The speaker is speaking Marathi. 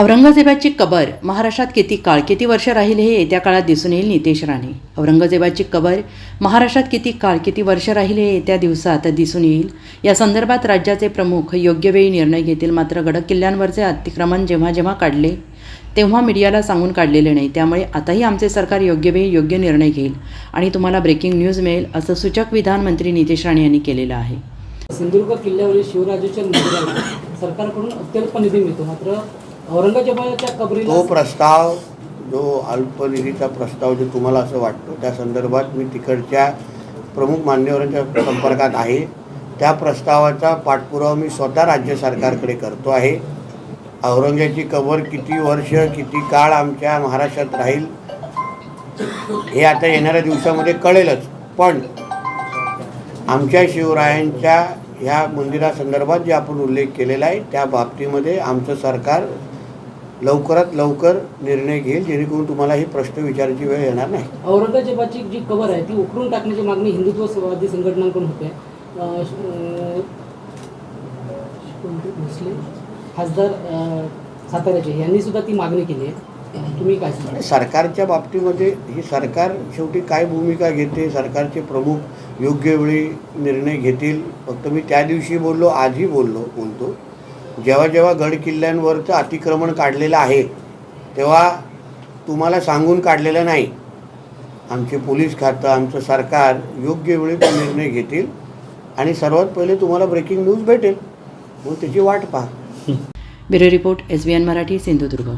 औरंगजेबाची कबर महाराष्ट्रात किती काळ किती वर्ष राहील हे येत्या काळात दिसून येईल नितेश राणे. औरंगजेबाची कबर महाराष्ट्रात किती काळ किती वर्ष राहील हे येत्या दिवसात दिसून येईल. या संदर्भात राज्याचे प्रमुख योग्य वेळी निर्णय घेतील मात्र गडक किल्ल्यांवरचे अतिक्रमण जेव्हा जेव्हा काढले तेव्हा मीडियाला सांगून काढलेले नाही. त्यामुळे आताही आमचे सरकार योग्य वेळी योग्य निर्णय घेईल आणि तुम्हाला ब्रेकिंग न्यूज मिळेल असं सूचक विधान मंत्री नितेश राणे यांनी केलेलं आहे. सिंधुदुर्ग किल्ल्यावरील शिवराजाच्या सरकारकडून अत्यल्प निधी मिळतो. मात्र औरंगजेबाच्या कबरी तो प्रस्ताव जो अल्पनिधीचा प्रस्ताव जो तुम्हाला असं वाटतो त्या संदर्भात मी तिकडच्या प्रमुख मान्यवरांच्या संपर्कात आहे. त्या प्रस्तावाचा पाठपुरावा मी स्वतः राज्य सरकारकडे करतो आहे. औरंगजेबाची कबर किती वर्ष किती काळ आमच्या महाराष्ट्रात राहील हे आता येणाऱ्या दिवसामध्ये कळेलच. पण आमच्या शिवरायांच्या ह्या मंदिरासंदर्भात जे आपण उल्लेख केलेला आहे त्या बाबतीमध्ये आमचं सरकार लवकरात लवकर निर्णय घेईल जेणेकरून तुम्हाला ही प्रश्न विचारायची वेळ येणार नाही. औरंगजेबाची जी कबर आहे ती उकरून टाकण्याची मागणी हिंदुत्ववादी संघटनांकडून होते. खासदार साताऱ्याचे. यांनी सुद्धा ती मागणी केली आहे. तुम्ही काय सरकारच्या बाबतीमध्ये ही सरकार शेवटी काय भूमिका घेते सरकारचे प्रमुख योग्य वेळी निर्णय घेतील? फक्त मी त्या दिवशी बोललो आजही बोललो बोलतो. जेव्हा जेव्हा गड किल्ल्यांवरचं अतिक्रमण काढलेलं आहे तेव्हा तुम्हाला सांगून काढलेलं नाही. आमचे पोलीस खातं आमचं सरकार योग्य वेळी तो निर्णय घेतील आणि सर्वात पहिले तुम्हाला ब्रेकिंग न्यूज भेटेल. मग त्याची वाट पहा. Bureau report S B N Marathi Sindhudurg.